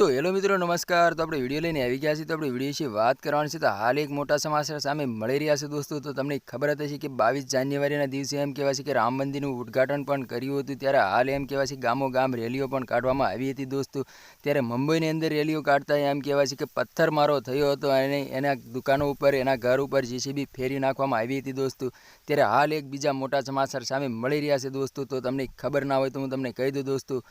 તો હેલો મિત્રો, નમસ્કાર. તો આપણે વીડિયો લઈને આવી ગયા છીએ. તો આપણે વીડિયો વિશે વાત કરવાની છે. તો હાલ એક મોટા સમાચાર સામે મળી રહ્યા છે દોસ્તો. તો તમને ખબર હતી કે બાવીસ જાન્યુઆરીના દિવસે એમ કહેવાય છે કે રામ મંદિરનું ઉદ્ઘાટન પણ કર્યું હતું. ત્યારે હાલ એમ કહેવાય છે ગામો ગામ રેલીઓ પણ કાઢવામાં આવી હતી દોસ્તો. ત્યારે મુંબઈની અંદર રેલીઓ કાઢતા એમ કહેવાય છે કે પથ્થરમારો થયો હતો અને એના દુકાનો ઉપર, એના ઘર ઉપર જેસીબી ફેરી નાખવામાં આવી હતી દોસ્તો. ત્યારે હાલ એક બીજા મોટા સમાચાર સામે મળી રહ્યા છે દોસ્તો. તો તમને ખબર ના હોય તો હું તમને કહી દઉં દોસ્તો.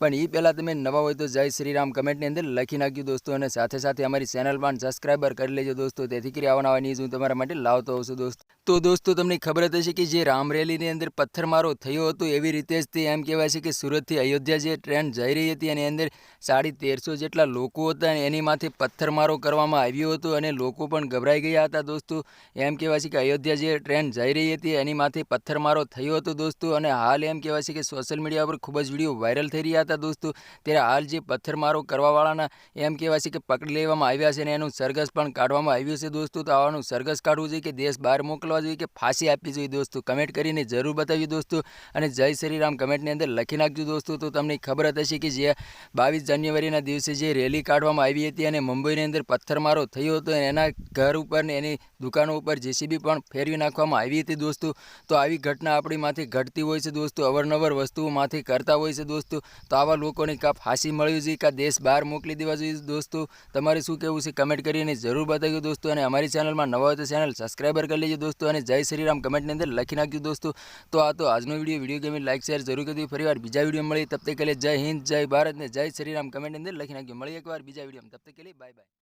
પણ એ પહેલાં તમે નવા હોય તો જય શ્રીરામ કમેન્ટની અંદર લખી નાખ્યું દોસ્તો અને સાથે સાથે અમારી ચેનલ પણ સબસ્ક્રાઈબર કરી લેજો દોસ્તો. તેથી કરી આવવાના ન્યૂઝ હું તમારા માટે લાવતો હોઉં છું દોસ્તો. તો દોસ્તો તમને ખબર જ હશે કે જે રામરેલીની અંદર પથ્થરમારો થયો હતો એવી રીતે જ તે એમ કહેવાય છે કે સુરતથી અયોધ્યા જે ટ્રેન જઈ રહી હતી અને અંદર સાડી તેરસો જેટલા લોકો હતા અને એની માથે પથ્થરમારો કરવામાં આવ્યો હતો અને લોકો પણ ગભરાઈ ગયા હતા દોસ્તો. એમ કહેવાય છે કે અયોધ્યા જે ટ્રેન જઈ રહી હતી એની માથે પથ્થરમારો થયો હતો દોસ્તો અને હાલ એમ કહેવાય છે કે સોશિયલ મીડિયા પર ખૂબ જ વીડિયો વાયરલ થઈ રહ્યા હતા દોસ્તો. ત્યારે હાલ જે પથ્થરમારો કરવાવાળાના એમ કહેવાય છે કે પકડી લેવામાં આવ્યા છે અને એનું સરઘસ પણ કાઢવામાં આવ્યું છે દોસ્તો. તો આવાનું સરઘસ કાઢવું જોઈએ કે દેશ બહાર મોકલવા જોઈએ કે ફાંસી આપવી જોઈએ દોસ્તો. કમેન્ટ કરીને જરૂર બતાવ્યું દોસ્તો. અને જય શ્રીરામ કમેન્ટની અંદર લખી નાખજો દોસ્તો. તો તમને ખબર હશે કે જે બાવીસ જાન્યુઆરીના દિવસે જે રેલી કાઢવામાં આવી હતી અને મુંબઈની અંદર પથ્થરમારો થયો હતો એના ઘર ઉપર ને એની દુકાનો ઉપર જેસીબી પણ ફેરવી નાખવામાં આવી હતી દોસ્તો. તો આવી ઘટના આપણી માથે ઘટતી હોય છે દોસ્તો. અવરનવર વસ્તુઓ માથે કરતા હોય છે દોસ્તો. તો આવા લોકોને કાં ફાંસી મળવી જોઈએ કાં દેશ બહાર મોકલી દેવા જોઈએ દોસ્તો? તમારે શું કહેવું છે? કમેન્ટ કરીને જરૂર બતાવ્યો દોસ્તો અને અમારી ચેનલમાં નવા હોય તો ચેનલ સબસ્ક્રાઈબર કરી લેજો દોસ્તો અને જય શ્રીરામ કમેન્ટની અંદર લખી નાખજો દોસ્તો. તો આ તો આજનો વીડિયો વીડિયો ગમે લાઈક શેર જરૂર કરી ફરીવાર બીજા વીડિયો મળી તબ તક કે જય હિન્દ, જય ભારત ને જય શ્રીરામ કમેન્ટની અંદર લખી નાખજો. મળી એકવાર બીજા વીડિયો તબ તક બાય બાય